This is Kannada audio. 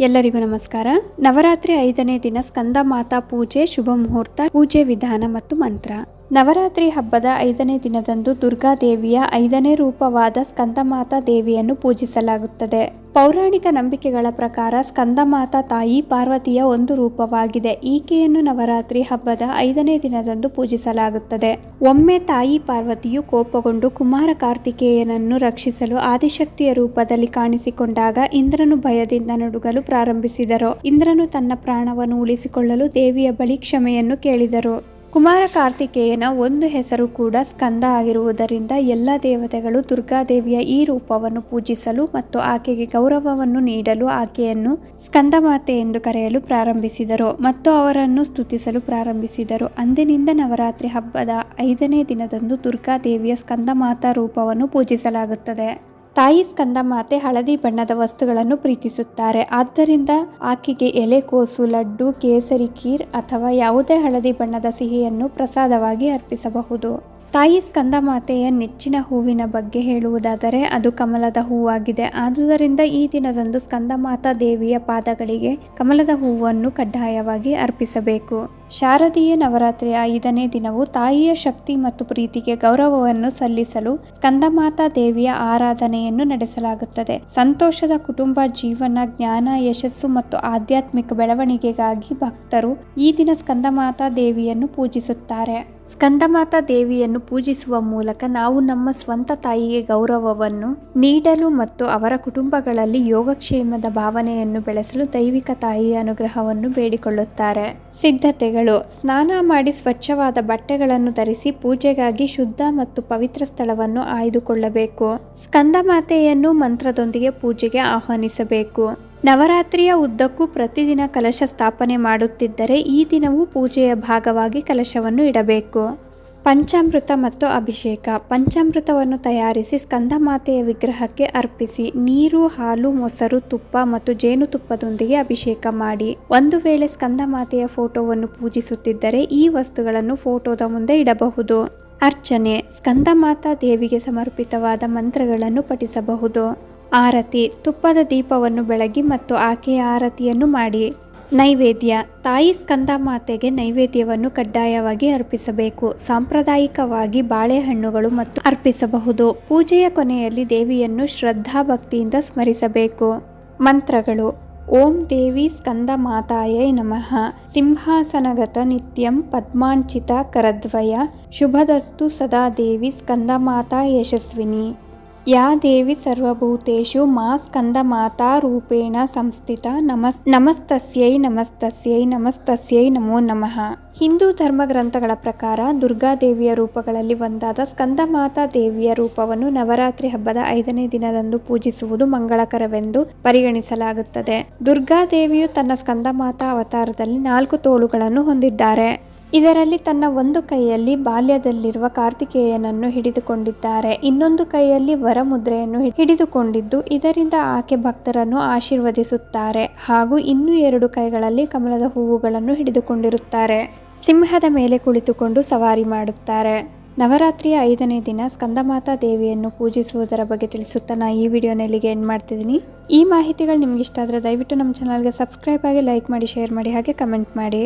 ಎಲ್ಲರಿಗೂ ನಮಸ್ಕಾರ. ನವರಾತ್ರಿ ಐದನೇ ದಿನ ಸ್ಕಂದ ಮಾತಾ ಪೂಜೆ ಶುಭ ಮುಹೂರ್ತ ಪೂಜೆ ವಿಧಾನ ಮತ್ತು ಮಂತ್ರ. ನವರಾತ್ರಿ ಹಬ್ಬದ ಐದನೇ ದಿನದಂದು ದುರ್ಗಾದೇವಿಯ ಐದನೇ ರೂಪವಾದ ಸ್ಕಂದಮಾತಾ ದೇವಿಯನ್ನು ಪೂಜಿಸಲಾಗುತ್ತದೆ. ಪೌರಾಣಿಕ ನಂಬಿಕೆಗಳ ಪ್ರಕಾರ ಸ್ಕಂದಮಾತಾ ತಾಯಿ ಪಾರ್ವತಿಯ ಒಂದು ರೂಪವಾಗಿದೆ. ಈಕೆಯನ್ನು ನವರಾತ್ರಿ ಹಬ್ಬದ ಐದನೇ ದಿನದಂದು ಪೂಜಿಸಲಾಗುತ್ತದೆ. ಒಮ್ಮೆ ತಾಯಿ ಪಾರ್ವತಿಯು ಕೋಪಗೊಂಡು ಕುಮಾರ ಕಾರ್ತಿಕೇಯನನ್ನು ರಕ್ಷಿಸಲು ಆದಿಶಕ್ತಿಯ ರೂಪದಲ್ಲಿ ಕಾಣಿಸಿಕೊಂಡಾಗ ಇಂದ್ರನು ಭಯದಿಂದ ನಡುಗಲು ಪ್ರಾರಂಭಿಸಿದರು. ಇಂದ್ರನು ತನ್ನ ಪ್ರಾಣವನ್ನು ಉಳಿಸಿಕೊಳ್ಳಲು ದೇವಿಯ ಬಳಿ ಕ್ಷಮೆಯನ್ನು ಕೇಳಿದರು. ಕುಮಾರ ಕಾರ್ತಿಕೇಯನ ಒಂದು ಹೆಸರು ಕೂಡ ಸ್ಕಂದ ಆಗಿರುವುದರಿಂದ ಎಲ್ಲ ದೇವತೆಗಳು ದುರ್ಗಾದೇವಿಯ ಈ ರೂಪವನ್ನು ಪೂಜಿಸಲು ಮತ್ತು ಆಕೆಗೆ ಗೌರವವನ್ನು ನೀಡಲು ಆಕೆಯನ್ನು ಸ್ಕಂದಮಾತೆ ಎಂದು ಕರೆಯಲು ಪ್ರಾರಂಭಿಸಿದರು ಮತ್ತು ಅವರನ್ನು ಸ್ತುತಿಸಲು ಪ್ರಾರಂಭಿಸಿದರು. ಅಂದಿನಿಂದ ನವರಾತ್ರಿ ಹಬ್ಬದ ಐದನೇ ದಿನದಂದು ದುರ್ಗಾದೇವಿಯ ಸ್ಕಂದಮಾತಾ ರೂಪವನ್ನು ಪೂಜಿಸಲಾಗುತ್ತದೆ. ತಾಯಿ ಸ್ಕಂದ ಮಾತೆ ಹಳದಿ ಬಣ್ಣದ ವಸ್ತುಗಳನ್ನು ಪ್ರೀತಿಸುತ್ತಾರೆ. ಆದ್ದರಿಂದ ಆಕೆಗೆ ಎಲೆಕೋಸು ಲಡ್ಡು, ಕೇಸರಿ, ಖೀರ್ ಅಥವಾ ಯಾವುದೇ ಹಳದಿ ಬಣ್ಣದ ಸಿಹಿಯನ್ನು ಪ್ರಸಾದವಾಗಿ ಅರ್ಪಿಸಬಹುದು. ತಾಯಿ ಸ್ಕಂದಮಾತೆಯ ನೆಚ್ಚಿನ ಹೂವಿನ ಬಗ್ಗೆ ಹೇಳುವುದಾದರೆ ಅದು ಕಮಲದ ಹೂವಾಗಿದೆ. ಆದುದರಿಂದ ಈ ದಿನದಂದು ಸ್ಕಂದಮಾತಾ ದೇವಿಯ ಪಾದಗಳಿಗೆ ಕಮಲದ ಹೂವನ್ನು ಕಡ್ಡಾಯವಾಗಿ ಅರ್ಪಿಸಬೇಕು. ಶಾರದೀಯ ನವರಾತ್ರಿಯ ಐದನೇ ದಿನವು ತಾಯಿಯ ಶಕ್ತಿ ಮತ್ತು ಪ್ರೀತಿಗೆ ಗೌರವವನ್ನು ಸಲ್ಲಿಸಲು ಸ್ಕಂದಮಾತಾ ದೇವಿಯ ಆರಾಧನೆಯನ್ನು ನಡೆಸಲಾಗುತ್ತದೆ. ಸಂತೋಷದ ಕುಟುಂಬ ಜೀವನ, ಜ್ಞಾನ, ಯಶಸ್ಸು ಮತ್ತು ಆಧ್ಯಾತ್ಮಿಕ ಬೆಳವಣಿಗೆಗಾಗಿ ಭಕ್ತರು ಈ ದಿನ ಸ್ಕಂದಮಾತಾ ದೇವಿಯನ್ನು ಪೂಜಿಸುತ್ತಾರೆ. ಸ್ಕಂದಮಾತಾ ದೇವಿಯನ್ನು ಪೂಜಿಸುವ ಮೂಲಕ ನಾವು ನಮ್ಮ ಸ್ವಂತ ತಾಯಿಗೆ ಗೌರವವನ್ನು ನೀಡಲು ಮತ್ತು ಅವರ ಕುಟುಂಬಗಳಲ್ಲಿ ಯೋಗಕ್ಷೇಮದ ಭಾವನೆಯನ್ನು ಬೆಳೆಸಲು ದೈವಿಕ ತಾಯಿಯ ಅನುಗ್ರಹವನ್ನು ಬೇಡಿಕೊಳ್ಳುತ್ತಾರೆ. ಸಿದ್ಧತೆಗಳು. ಸ್ನಾನ ಮಾಡಿ ಸ್ವಚ್ಛವಾದ ಬಟ್ಟೆಗಳನ್ನು ಧರಿಸಿ ಪೂಜೆಗಾಗಿ ಶುದ್ಧ ಮತ್ತು ಪವಿತ್ರ ಸ್ಥಳವನ್ನು ಆಯ್ದುಕೊಳ್ಳಬೇಕು. ಸ್ಕಂದಮಾತೆಯನ್ನು ಮಂತ್ರದೊಂದಿಗೆ ಪೂಜೆಗೆ ಆಹ್ವಾನಿಸಬೇಕು. ನವರಾತ್ರಿಯ ಉದ್ದಕ್ಕೂ ಪ್ರತಿದಿನ ಕಲಶ ಸ್ಥಾಪನೆ ಮಾಡುತ್ತಿದ್ದರೆ ಈ ದಿನವೂ ಪೂಜೆಯ ಭಾಗವಾಗಿ ಕಲಶವನ್ನು ಇಡಬೇಕು. ಪಂಚಾಮೃತ ಮತ್ತು ಅಭಿಷೇಕ. ಪಂಚಾಮೃತವನ್ನು ತಯಾರಿಸಿ ಸ್ಕಂದಮಾತೆಯ ವಿಗ್ರಹಕ್ಕೆ ಅರ್ಪಿಸಿ ನೀರು, ಹಾಲು, ಮೊಸರು, ತುಪ್ಪ ಮತ್ತು ಜೇನುತುಪ್ಪದೊಂದಿಗೆ ಅಭಿಷೇಕ ಮಾಡಿ. ಒಂದು ವೇಳೆ ಸ್ಕಂದಮಾತೆಯ ಫೋಟೋವನ್ನು ಪೂಜಿಸುತ್ತಿದ್ದರೆ ಈ ವಸ್ತುಗಳನ್ನು ಫೋಟೋದ ಮುಂದೆ ಇಡಬಹುದು. ಅರ್ಚನೆ. ಸ್ಕಂದಮಾತಾ ದೇವಿಗೆ ಸಮರ್ಪಿತವಾದ ಮಂತ್ರಗಳನ್ನು ಪಠಿಸಬಹುದು. ಆರತಿ ತುಪ್ಪದ ದೀಪವನ್ನು ಬೆಳಗಿ ಮತ್ತು ಆಕೆಯ ಆರತಿಯನ್ನು ಮಾಡಿ. ನೈವೇದ್ಯ, ತಾಯಿ ಸ್ಕಂದ ಮಾತೆಗೆ ನೈವೇದ್ಯವನ್ನು ಕಡ್ಡಾಯವಾಗಿ ಅರ್ಪಿಸಬೇಕು. ಸಾಂಪ್ರದಾಯಿಕವಾಗಿ ಬಾಳೆಹಣ್ಣುಗಳು ಮತ್ತು ಅರ್ಪಿಸಬಹುದು. ಪೂಜೆಯ ಕೊನೆಯಲ್ಲಿ ದೇವಿಯನ್ನು ಶ್ರದ್ಧಾ ಭಕ್ತಿಯಿಂದ ಸ್ಮರಿಸಬೇಕು. ಮಂತ್ರಗಳು, ಓಂ ದೇವಿ ಸ್ಕಂದ ಮಾತಾಯೈ ನಮಃ. ಸಿಂಹಾಸನಗತ ನಿತ್ಯಂ ಪದ್ಮಾಂಚಿತ ಕರದ್ವಯ. ಶುಭದಸ್ತು ಸದಾ ದೇವಿ ಸ್ಕಂದ ಮಾತಾ ಯಶಸ್ವಿನಿ. ಯಾ ದೇವಿ ಸರ್ವಭೂತೇಷು ಮಾ ಮಾತಾ ರೂಪೇಣ ಸಂಸ್ಥಿತ ನಮಸ್, ನಮಸ್ತಸ್ಯೈ ನಮಸ್ತಸ್ಯೈ ನಮಸ್ತಸ್ಯೈ ನಮೋ ನಮಃ. ಹಿಂದೂ ಧರ್ಮ ಗ್ರಂಥಗಳ ಪ್ರಕಾರ ದುರ್ಗಾದೇವಿಯ ರೂಪಗಳಲ್ಲಿ ಒಂದಾದ ಸ್ಕಂದಮಾತಾ ದೇವಿಯ ರೂಪವನ್ನು ನವರಾತ್ರಿ ಹಬ್ಬದ ಐದನೇ ದಿನದಂದು ಪೂಜಿಸುವುದು ಮಂಗಳಕರವೆಂದು ಪರಿಗಣಿಸಲಾಗುತ್ತದೆ. ದುರ್ಗಾದೇವಿಯು ತನ್ನ ಸ್ಕಂದಮಾತಾ ಅವತಾರದಲ್ಲಿ ನಾಲ್ಕು ತೋಳುಗಳನ್ನು ಹೊಂದಿದ್ದಾರೆ. ಇದರಲ್ಲಿ ತನ್ನ ಒಂದು ಕೈಯಲ್ಲಿ ಬಾಲ್ಯದಲ್ಲಿರುವ ಕಾರ್ತಿಕೇಯನನ್ನು ಹಿಡಿದುಕೊಂಡಿದ್ದಾರೆ. ಇನ್ನೊಂದು ಕೈಯಲ್ಲಿ ವರಮುದ್ರೆಯನ್ನು ಹಿಡಿದುಕೊಂಡಿದ್ದು, ಇದರಿಂದ ಆಕೆ ಭಕ್ತರನ್ನು ಆಶೀರ್ವದಿಸುತ್ತಾರೆ. ಹಾಗೂ ಇನ್ನೂ ಎರಡು ಕೈಗಳಲ್ಲಿ ಕಮಲದ ಹೂವುಗಳನ್ನು ಹಿಡಿದುಕೊಂಡಿರುತ್ತಾರೆ. ಸಿಂಹದ ಮೇಲೆ ಕುಳಿತುಕೊಂಡು ಸವಾರಿ ಮಾಡುತ್ತಾರೆ. ನವರಾತ್ರಿಯ ಐದನೇ ದಿನ ಸ್ಕಂದಮಾತಾ ದೇವಿಯನ್ನು ಪೂಜಿಸುವುದರ ಬಗ್ಗೆ ತಿಳಿಸುತ್ತಾ ನಾ ಈ ವಿಡಿಯೋನ ಇಲ್ಲಿಗೆ ಎಂಡ್ ಮಾಡ್ತಿದ್ದೀನಿ. ಈ ಮಾಹಿತಿಗಳು ನಿಮ್ಗೆ ಇಷ್ಟ ಆದರೆ ದಯವಿಟ್ಟು ನಮ್ಮ ಚಾನಲ್ಗೆ ಸಬ್ಸ್ಕ್ರೈಬ್ ಆಗಿ ಲೈಕ್ ಮಾಡಿ ಶೇರ್ ಮಾಡಿ, ಹಾಗೆ ಕಮೆಂಟ್ ಮಾಡಿ.